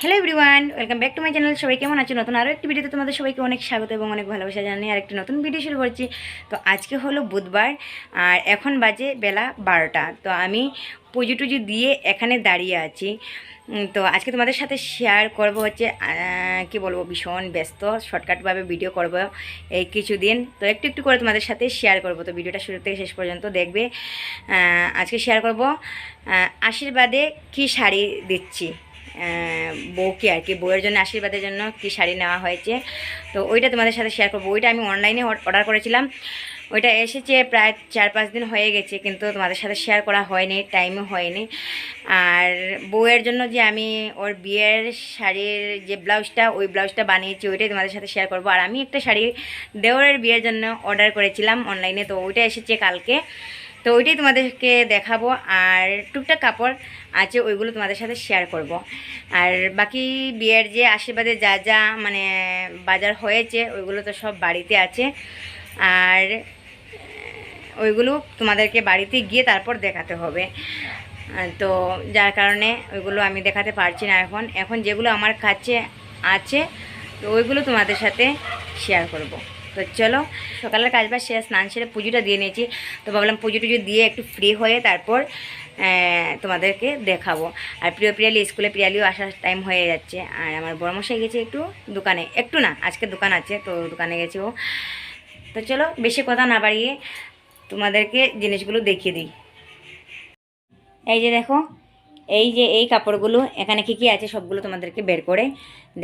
Hello everyone welcome back to my channel সবাই কেমন আছো? নতুন আরও একটি ভিডিওতে তোমাদের সবাইকে অনেক স্বাগত এবং অনেক ভালোবাসা জানিয়ে আর একটি নতুন ভিডিও শুরু করছি। তো আজকে হলো বুধবার, আর এখন বাজে বেলা বারোটা। তো আমি পুজো টুজো দিয়ে এখানে দাঁড়িয়ে আছি। তো আজকে তোমাদের সাথে শেয়ার করব হচ্ছে কি বলব, ভীষণ ব্যস্ত শর্টকাটভাবে ভিডিও করব এই কিছুদিন। তো একটু একটু করে তোমাদের সাথে শেয়ার করব। তো ভিডিওটা শুরু থেকে শেষ পর্যন্ত দেখবে। আজকে শেয়ার করব আশীর্বাদে কি শাড়ি দিচ্ছি। বউকে আর কি, বউয়ের জন্য আশীর্বাদের জন্য কি শাড়ি নেওয়া হয়েছে। তো ওইটা তোমাদের সাথে শেয়ার করব। ওইটা আমি অনলাইনে অর্ডার করেছিলাম। ওইটা এসেছে প্রায় চার পাঁচ দিন হয়ে গেছে, কিন্তু তোমাদের সাথে শেয়ার করা হয়নি টাইমও হয়নি। আর বউয়ের জন্য যে আমি ওর বিয়ের শাড়ির যে ব্লাউজটা, ওই ব্লাউজটা বানিয়েছি, ওইটাই তোমাদের সাথে শেয়ার করব। আর আমি একটা শাড়ি দেওরের বিয়ের জন্য অর্ডার করেছিলাম অনলাইনে তো ওইটা এসেছে কালকে। তো ওইটাই তোমাদেরকে দেখাবো আর টুকটাক কাপড় আছে ওইগুলো তোমাদের সাথে শেয়ার করব। আর বাকি বিয়ের যে আশীর্বাদে যা যা মানে বাজার হয়েছে, ওইগুলো তো সব বাড়িতে আছে। আর ওইগুলো তোমাদেরকে বাড়িতে গিয়ে তারপর দেখাতে হবে। তো যার কারণে ওইগুলো আমি দেখাতে পারছি না এখন। এখন যেগুলো আমার কাছে আছে, তো ওইগুলো তোমাদের সাথে শেয়ার করব। তো চলো, সকালের কাজ বাজ শেষ স্নান সেরে পুজোটা দিয়ে নিয়েছি। তো ভাবলাম পুজো টুজো দিয়ে একটু ফ্রি হয়ে তারপর তোমাদেরকে দেখাবো। আর প্রিয় প্রিয়ালি স্কুলে প্রিয়ালিও আসার টাইম হয়ে যাচ্ছে। আর আমার বড়মশাই গেছে একটু দোকানে। একটু না, আজকে দোকান আছে, তো দোকানে গেছে ও। তো চলো, বেশি কথা না বাড়িয়ে তোমাদেরকে জিনিসগুলো দেখিয়ে দিই। এই যে দেখো, এই যে এই কাপড়গুলো, এখানে কী কী আছে সবগুলো তোমাদেরকে বের করে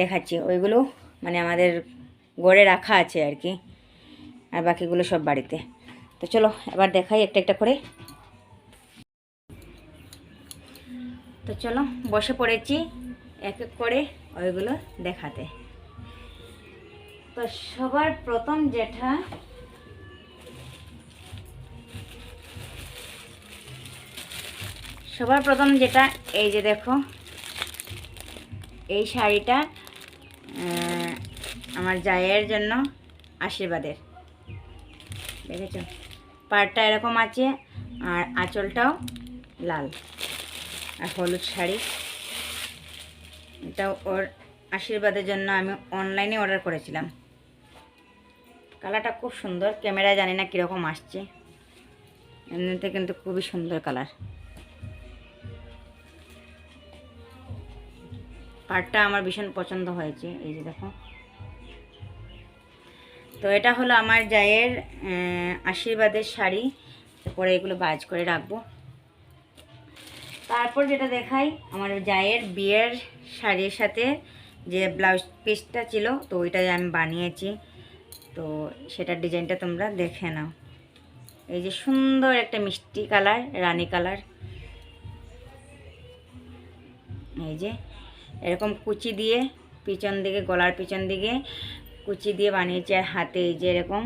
দেখাচ্ছি। ওইগুলো মানে আমাদের গড়ে রাখা আছে আর কি। আর বাকিগুলো সব বাড়িতে। তো চলো, এবার দেখাই একটা একটা করে। তো চলো, বসে পড়েছি এক এক করে ওইগুলো দেখাতে। তো সবার প্রথম যেটা সবার প্রথম যেটা, এই যে দেখো, এই শাড়িটা আমার জায়ের জন্য আশীর্বাদের। দেখেছ? পাড়টা এরকম আছে, আর আঁচলটাও লাল। আর হলুদ শাড়ি। এটা ওর আশীর্বাদের জন্য আমি অনলাইনে অর্ডার করেছিলাম। কালারটা খুব সুন্দর। ক্যামেরায় জানি না কীরকম আসছে। এমনিতে কিন্তু খুবই সুন্দর কালার। পাড়টা আমার ভীষণ পছন্দ হয়েছে। এই যে দেখো। তো এটা হলো আমার জায়ের আশীর্বাদের শাড়ি। পরে এগুলো বাজ করে রাখব। তারপর যেটা দেখাই, আমার জায়ের বিয়ের শাড়ির সাথে যে ব্লাউজ পিসটা ছিল, তো ওইটা আমি বানিয়েছি। তো সেটার ডিজাইনটা তোমরা দেখে নাও। এই যে সুন্দর একটা মিষ্টি কালার, রানী কালার। এই যে এরকম কুচি দিয়ে পিছন দিকে, গলার পিছন দিকে কুচি দিয়ে বানিয়েছি আর হাতে এই যে এরকম।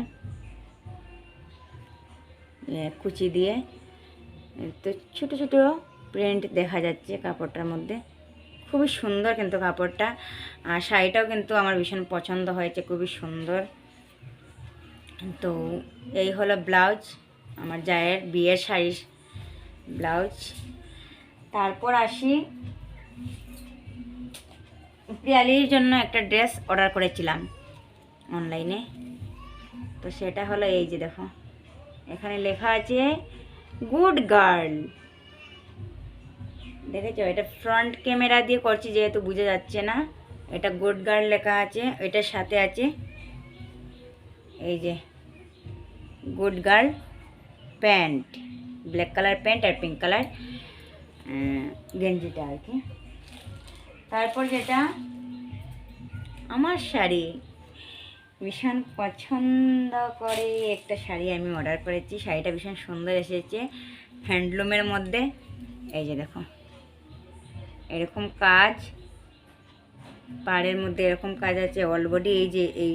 কুচি দিয়ে। তো ছোট ছোট প্রিন্ট দেখা যাচ্ছে কাপড়টার মধ্যে। খুবই সুন্দর কিন্তু কাপড়টা। আর শাড়িটাও কিন্তু আমার ভীষণ পছন্দ হয়েছে, খুবই সুন্দর। তো এই হলো ব্লাউজ, আমার জায়ের বিয়ের শাড়ির ব্লাউজ। তারপর আসি। প্রিয়ালির জন্য একটা ড্রেস অর্ডার করেছিলাম। অনলাইনে তো সেটা হলো এই যে দেখো। এখানে লেখা আছে গুড গার্ল দেখেছ? এটা ফ্রন্ট ক্যামেরা দিয়ে করছি, যেহেতু বোঝা যাচ্ছে না। এটা গুড গার্ল লেখা আছে, এটার সাথে আছে এই যে good girl pant black colour pant আর পিঙ্ক কালার গেঞ্জিটা আর কি। তারপর যেটা, আমার শাড়ি। ভীষণ পছন্দ করে একটা শাড়ি আমি অর্ডার করেছি। শাড়িটা ভীষণ সুন্দর এসেছে। হ্যান্ডলুমের মধ্যে। এই যে দেখো। এরকম কাজ। পাড়ের মধ্যে এরকম কাজ আছে। অলবডি এই যে এই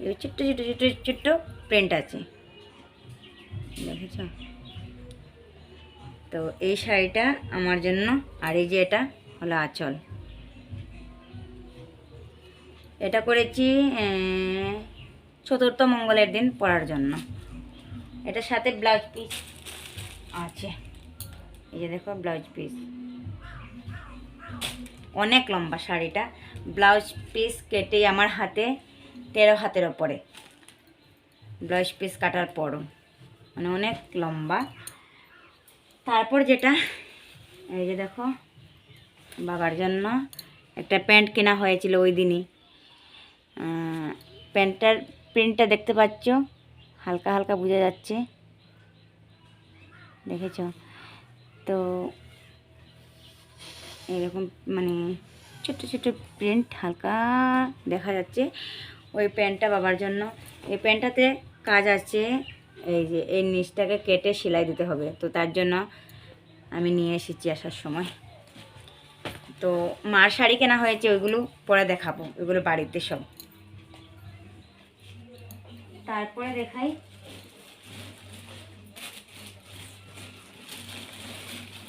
এই ছোট্ট ছোট্ট ছোট্ট ছোট্ট প্রিন্ট আছে। দেখেছ? তো এই শাড়িটা আমার জন্য। আর এই যে এটা হলো আঁচল। এটা করেছি চতুর্থ মঙ্গলের দিন পরার জন্য। এটার সাথে ব্লাউজ পিস আছে। এই যে দেখো ব্লাউজ পিস অনেক লম্বা শাড়িটা। ব্লাউজ পিস কেটে আমার হাতে, তেরো হাতের ওপরে। ব্লাউজ পিস কাটার পরও। মানে অনেক লম্বা। তারপর যেটা, এই যে দেখো, বাবার জন্য একটা প্যান্ট কেনা হয়েছিল ওই দিনই। প্যান্টটার প্রিন্টটা দেখতে পাচ্ছ? হালকা হালকা বোঝা যাচ্ছে। দেখেছ? তো এরকম মানে ছোট্ট ছোট্ট প্রিন্ট হালকা দেখা যাচ্ছে ওই প্যান্টটা বাবার জন্য। এই প্যান্টটাতে কাজ আছে, এই যে এই নিচটাকে কেটে সেলাই দিতে হবে। তো তার জন্য আমি নিয়ে এসেছি আসার সময়। তো মার শাড়ি কেনা হয়েছে, ওইগুলো পরে দেখাবো। ওইগুলো বাড়িতে সব। তারপরে দেখাই।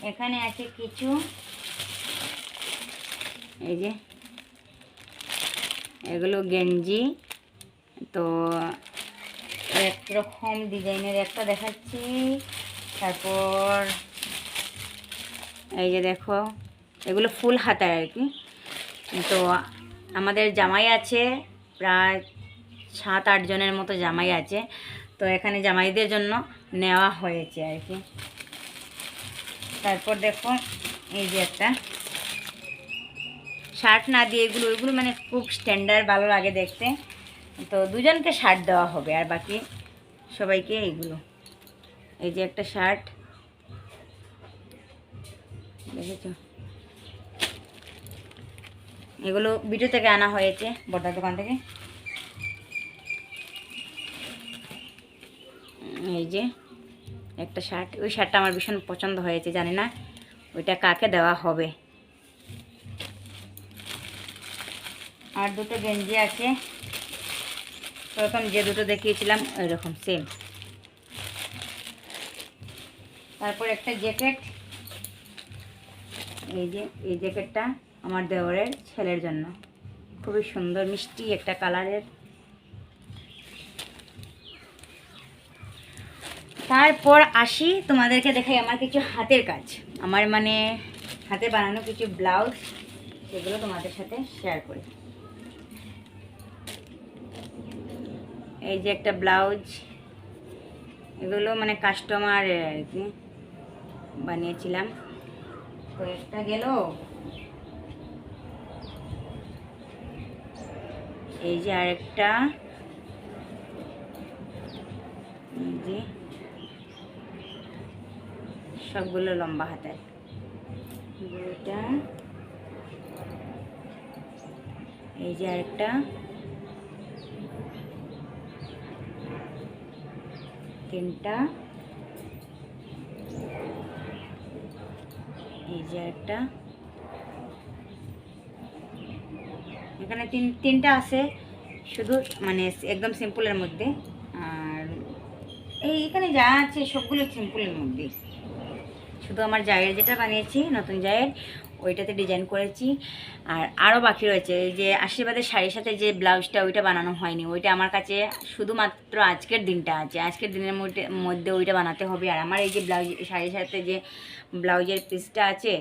এখানে আছে কিছু। এই যে, এগুলো গেঞ্জি। তো একরকম ডিজাইনের একটা দেখাচ্ছি। তারপর এই যে দেখো, এগুলো ফুল হাতার আর কি। তো আমাদের জামাই আছে প্রায় সাত, আট জনের মতো জামাই আছে। তো এখানে জামাইদের জন্য নেওয়া হয়েছে আর কি। তারপর দেখো, এই যে একটা শার্ট না দিয়ে এগুলো ওইগুলো মানে খুব স্ট্যান্ডার্ড ভালো লাগে দেখতে। তো দুজনকে শার্ট দেওয়া হবে আর বাকি সবাইকে এইগুলো এই যে একটা শার্ট। দেখেছ? এগুলো বিটু থেকে আনা হয়েছে বড়ার দোকান থেকে। এই যে একটা শার্ট ওই শার্টটা আমার ভীষণ পছন্দ হয়েছে, জানি না ওইটা কাকে দেওয়া হবে। আর দুটো গেঞ্জি আছে। প্রথম যে দুটো দেখিয়েছিলাম ওই রকম সেম তারপর একটা জ্যাকেট এই যে, এই জ্যাকেটটা আমার দেওরের ছেলের জন্য। খুবই সুন্দর, মিষ্টি একটা কালারের তারপর আসি, তোমাদেরকে দেখাই আমার কিছু হাতের কাজ। আমার মানে হাতে বানানো কিছু ব্লাউজ, সেগুলো তোমাদের সাথে শেয়ার করি। এই যে একটা ব্লাউজ, এগুলো মানে কাস্টমার আর কি বানিয়েছিলাম। তো একটা গেল। এই যে আরেকটা। এই যে সবগুলো লম্বা দুটা এই যে আরেকটা। তিনটা। এই যে একটা এখানে তিন, তিনটা আছে। শুধু মানে একদম সিম্পলের মধ্যে। আর এই এখানে যা আছে সবগুলো সিম্পলের মধ্যে শুধু আমার জায়ের যেটা বানিয়েছি, নতুন জায়ের, ওইটাতে ডিজাইন করেছি। আর আরও বাকি রয়েছে যে আশীর্বাদের শাড়ির সাথে যে ব্লাউজটা ওইটা বানানো হয়নি, ওইটা আমার কাছে শুধুমাত্র আজকের দিনটা আছে। আজকের দিনের মধ্যে মধ্যে ওইটা বানাতে হবে। আর আমার এই যে ব্লাউজ, শাড়ির সাথে যে ব্লাউজের পিসটা আছে,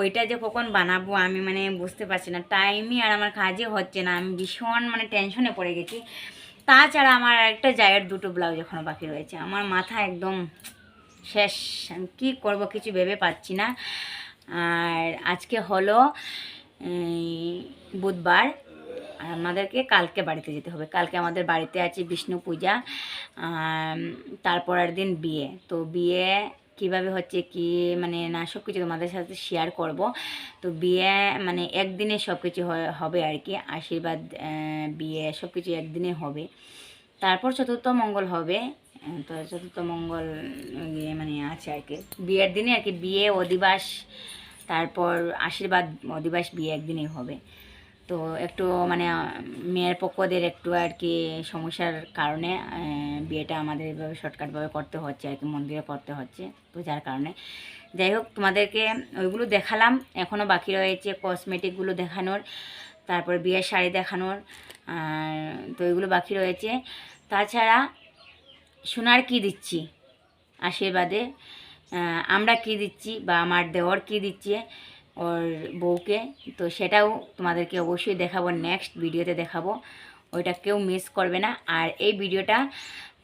ওইটা যে কখন বানাবো আমি মানে বুঝতে পারছি না। টাইমই আর আমার কাজই হচ্ছে না। আমি ভীষণ মানে টেনশনে পড়ে গেছি। তাছাড়া আমার একটা জায়ের দুটো ব্লাউজ এখনও বাকি রয়েছে। আমার মাথা একদম শেষ। আমি কী করব কিছু ভেবে পাচ্ছি না। আর আজকে হলো বুধবার। আমাদেরকে কালকে বাড়িতে যেতে হবে। কালকে আমাদের বাড়িতে আছে বিষ্ণু পূজা তারপরের দিন বিয়ে। তো বিয়ে কীভাবে হচ্ছে, কি মানে না সব কিছু তোমাদের সাথে শেয়ার করব। তো বিয়ে মানে একদিনে সব কিছু হবে আর কি। আশীর্বাদ বিয়ে সব কিছু একদিনে হবে। তারপর চতুর্থ মঙ্গল হবে। তো চতুর্থ মঙ্গল ইয়ে মানে আছে আর কি। বিয়ের দিনে আর কি, বিয়ে, অধিবাস, তারপর আশীর্বাদ, অধিবাস বিয়ে একদিনেই হবে। তো একটু মানে মেয়ের পক্ষদের একটু আর কি সমস্যার কারণে বিয়েটা আমাদের এভাবে শর্টকাটভাবে করতে হচ্ছে আর কি, মন্দিরে করতে হচ্ছে, তো যার কারণে। যাই হোক, তোমাদেরকে ওইগুলো দেখালাম এখনও বাকি রয়েছে কসমেটিকগুলো দেখানোর, তারপর বিয়ের শাড়ি দেখানোর, আর তো ওইগুলো বাকি রয়েছে। তাছাড়া সোনার কি দিচ্ছি? আশীর্বাদে আমরা কি দিচ্ছি বা আমার দেওয়ার কি দিচ্ছে ওর বউকে? তো সেটাও তোমাদেরকে অবশ্যই দেখাবো নেক্সট ভিডিওতে দেখাবো। ওইটা কেউ মিস করবে না। আর এই ভিডিওটা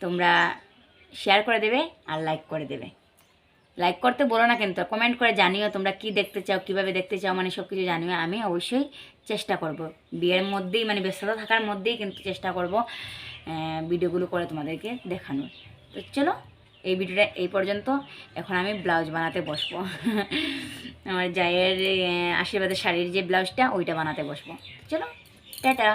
তোমরা শেয়ার করে দেবে আর লাইক করে দেবে। লাইক করতে বলো না কিন্তু কমেন্ট করে জানিও তোমরা কি দেখতে চাও, কীভাবে দেখতে চাও মানে সব কিছু জানিও। আমি অবশ্যই চেষ্টা করব। বিয়ের মধ্যেই মানে ব্যস্ততা থাকার মধ্যেই কিন্তু চেষ্টা করব। ভিডিওগুলো করে তোমাদেরকে দেখানো তো চলো, এই ভিডিওটা এই পর্যন্ত। এখন আমি ব্লাউজ বানাতে বসবো। আমার জায়ের আশীর্বাদের শাড়ির যে ব্লাউজটা, ওইটা বানাতে বসবো। চলো, টাটা।